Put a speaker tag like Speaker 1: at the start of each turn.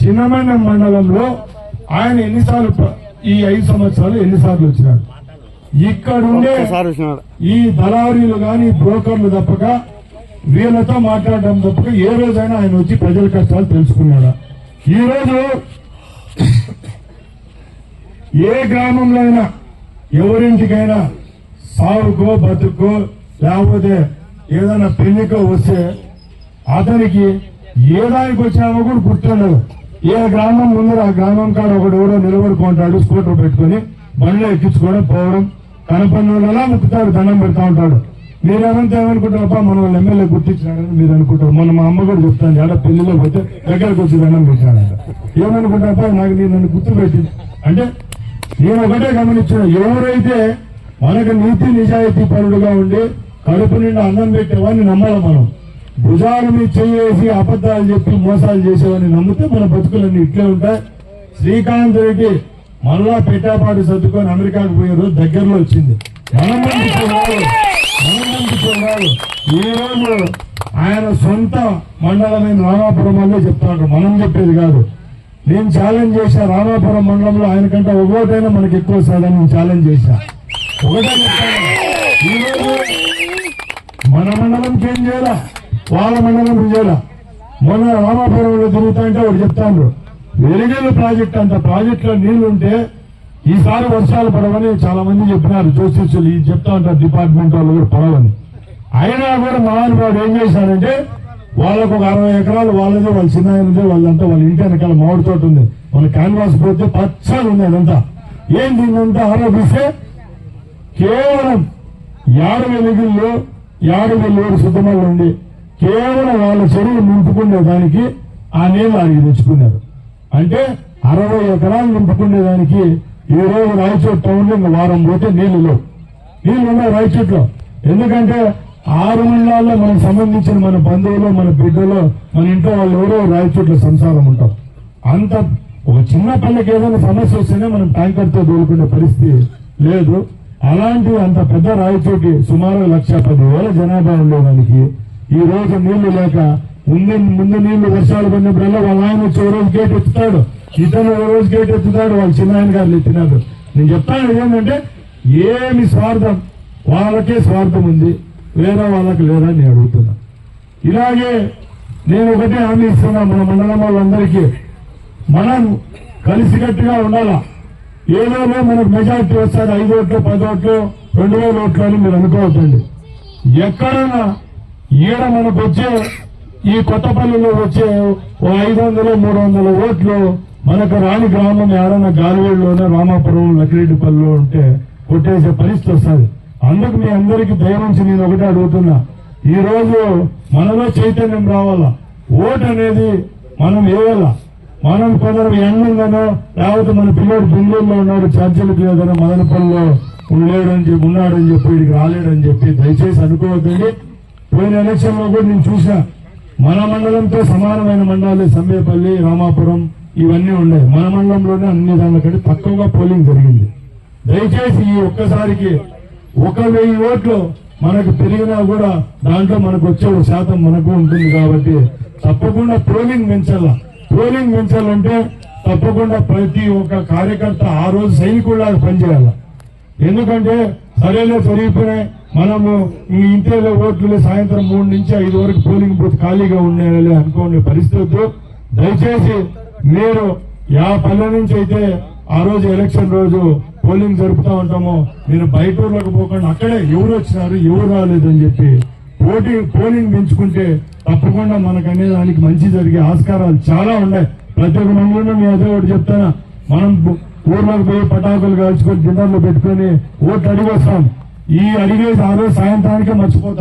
Speaker 1: చిన్నమైన మండలంలో ఆయన ఎన్నిసార్లు ఈ ఐదు సంవత్సరాలు ఎన్నిసార్లు వచ్చినాడు? ఇక్కడ ఉండే
Speaker 2: ఒకసారి వచ్చినాడు.
Speaker 1: ఈ దళారీలు గాని బ్రోకర్లు తప్పక వీళ్ళతో మాట్లాడడం తప్పక ఏ రోజైనా ఆయన వచ్చి ప్రజల కష్టాలు తెలుసుకున్నాడా? ఈ రోజు ఏ గ్రామంలో అయినా ఎవరింటికైనా సావుకో బతుకో లేకపోతే ఏదైనా పెళ్ళికో వస్తే అతనికి ఏ దానికి వచ్చినామో కూడా గుర్తుండదు. ఏ గ్రామం ముందర ఆ గ్రామం కాడ ఒకడు ఎవడో నిలబడుకుంటాడు స్కూటర్ పెట్టుకుని బండ్లో ఎక్కించుకోవడం పోవడం కనపడినోళ్ళలా ముక్కుతాడు దండం పెడతా ఉంటాడు. మీరేమంతా ఏమనుకుంటారప్ప మన వాళ్ళు ఎమ్మెల్యే గుర్తించినారని మీరు అనుకుంటారు. మొన్న మా అమ్మ కూడా చెప్తాను ఎలా పెళ్ళిలో పోతే దగ్గరకు వచ్చి దండం పెట్టాడంట ఏమనుకుంటారప్ప నాకు నేను నన్ను గుర్తు పెట్టింది. అంటే నేను ఒకటే గమనించిన ఎవరైతే మనకు నీతి నిజాయితీ పరుడుగా ఉండి కడుపు నిండా అన్నం పెట్టేవాడిని నమ్మాలి మనం. భుజాల మీద చేసి అబద్ధాలు చెప్పి మోసాలు చేసేవని నమ్మితే మన బతుకులన్నీ ఇట్లే ఉంటాయి. శ్రీకాంత్ రెడ్డి మళ్ళా పెట్టాపాటు సర్దుకొని అమెరికాకు పోయారు దగ్గరలో వచ్చింది. మనం పంపించేవాడు ఈ రోజు ఆయన సొంత మండలమైన రామాపురం వల్లే చెప్తాడు. మనం చెప్పేది కాదు. నేను ఛాలెంజ్ చేశా రామాపురం మండలంలో ఆయన కంటే ఒకటైనా మనకి ఎక్కువ వస్తుందని నేను ఛాలెంజ్ చేశా. ఒకటే చెప్తాను. మన మండలం చేంజ్ చేయాలా? వాళ్ళ మండలం విజయాల మొన్న రామాపురంలో తిరుగుతా వాడు చెప్తాను వెలిగేలు ప్రాజెక్ట్ అంత ప్రాజెక్టులో నీళ్ళుంటే ఈసారి వర్షాలు పడవని చాలా మంది చెప్పినారు జోసిస్టులు ఇది చెప్తా ఉంటారు డిపార్ట్మెంట్ వాళ్ళు కూడా పడవని. అయినా కూడా మహానుభావుడు ఏం చేశాడంటే వాళ్ళకు ఒక అరవై ఎకరాలు వాళ్ళదే వాళ్ళ చిన్న ఉంది వాళ్ళంతా వాళ్ళ ఇంటి వెనకాల మామిడి తోట ఉంది. వాళ్ళ క్యాన్వాస్ పోతే పచ్చలు ఉంది అదంతా. ఏం దీన్నంతా ఆరోపిస్తే కేవలం యాడు వెలుగుల్లో యాడు వెలుగురు సిద్ధమల్ ఉండి కేవలం వాళ్ళ చెరువు నింపుకునే దానికి ఆ నీళ్ళు అడిగి తెచ్చుకున్నారు. అంటే అరవై ఎకరాలు నింపుకునే దానికి ఈ రోజు రాయచోట్ టౌన్లో ఇంకా వారం పోతే నీళ్ళు లేవు. నీళ్ళు ఉన్నాయి రాయచోట్లో. ఎందుకంటే ఆరు మండలాల్లో మనకు సంబంధించిన మన బంధువులు మన బిడ్డలు మన ఇంట్లో వాళ్ళు ఎవరో రాయచోట్ల సంసారం ఉంటాం అంత ఒక చిన్న పల్లెకి ఏదైనా సమస్య వస్తేనే మనం ట్యాంకర్తో దోలుకునే పరిస్థితి లేదు. అలాంటి అంత పెద్ద రాయచోటి సుమారు లక్ష పదివేల జనాభా ఉండేదానికి ఈ రోజు నీళ్ళు లేక ముందు ముందు నీళ్ళు వర్షాలు పడినప్పుడల్లా వాళ్ళ ఆయన వచ్చి ఓ రోజు గేట్ ఎత్తుతాడు. ఇతను ఓ రోజు గేట్ ఎత్తుతాడు వాళ్ళ చిన్న ఆయన గారు ఎత్తినాడు. నేను చెప్తాను ఏంటంటే ఏమి స్వార్థం? వాళ్ళకే స్వార్థం ఉంది. వేరే వాళ్ళకి లేదా నేను అడుగుతున్నా. ఇలాగే నేను ఒకటే హామీ ఇస్తున్నా మన మండలం వాళ్ళందరికీ. మనం కలిసికట్టుగా ఉండాలా? ఏదో మనకు మెజార్టీ వస్తారు ఐదు ఓట్లు పది ఓట్లు రెండు వేల ఓట్లు అని మీరు అనుకోవద్దండి. ఎక్కడైనా ఈడ మనకు వచ్చే ఈ కొత్తపల్లిలో వచ్చే ఓ ఐదు వందలు మూడు వందల ఓట్లు మనకు రాని గ్రామం ఎవరైనా గాలివేడులోనే రామాపురం లక్కిరెడ్డిపల్లిలో ఉంటే కొట్టేసే పరిస్థితి వస్తుంది. అందుకు మీ అందరికి దయనుంచి నేను ఒకటే అడుగుతున్నా. ఈ రోజు మనలో చైతన్యం రావాలా? ఓటు అనేది మనం వేయాలా మనం కొందరు ఎండిందనో లేకపోతే మన పిల్లడు బెంగళూరులో ఉన్నాడు చర్చలు లేదనో మదనపల్లిలో ఉండలేడని చెప్పి ఉన్నాడని చెప్పి వీడికి రాలేడని చెప్పి దయచేసి అనుకోవద్దండి. పోయిన ఎలక్షన్లో కూడా నేను చూసా మన మండలంతో సమానమైన మండలాలు సమ్మేపల్లి రామాపురం ఇవన్నీ ఉన్నాయి మన మండలంలోనే అన్ని దానికంటే తక్కువగా పోలింగ్ జరిగింది. దయచేసి ఈ ఒక్కసారికి ఒక వెయ్యి ఓట్లు మనకు పెరిగినా కూడా దాంట్లో మనకు వచ్చే ఒక శాతం మనకు ఉంటుంది కాబట్టి తప్పకుండా పోలింగ్ పెంచాల. పోలింగ్ పెంచాలంటే తప్పకుండా ప్రతి ఒక్క కార్యకర్త ఆ రోజు సైనికుల్లాగా పనిచేయాలి. ఎందుకంటే సరేలే పెరిగిపోయినాయి మనము ఈ ఇంటర్లో ఓట్లు సాయంత్రం మూడు నుంచి ఐదు వరకు పోలింగ్ బూత్ ఖాళీగా ఉండేయాలి అనుకోని పరిస్థితి దయచేసి మీరు యా పల్లె నుంచి అయితే ఆ రోజు ఎలక్షన్ రోజు పోలింగ్ జరుపుతా ఉంటామో. మీరు బయట ఊర్లకు పోకుండా. అక్కడే ఎవరు వచ్చినారు ఎవరు రాలేదని చెప్పి పోటీ పోలింగ్ పెంచుకుంటే తప్పకుండా మనకు అనే దానికి మంచి జరిగే ఆస్కారాలు చాలా ఉన్నాయి. ప్రతి ఒక్క మండలంలో నేను అదే ఒకటి చెప్తాను. మనం ఊర్లోకి పోయి పటాకులు కాల్చుకొని డిన్నర్లు పెట్టుకొని ఓట్లు అడిగి వస్తాం ఈ అడిగేసి ఆ రోజు సాయంత్రానికే మర్చిపోతాం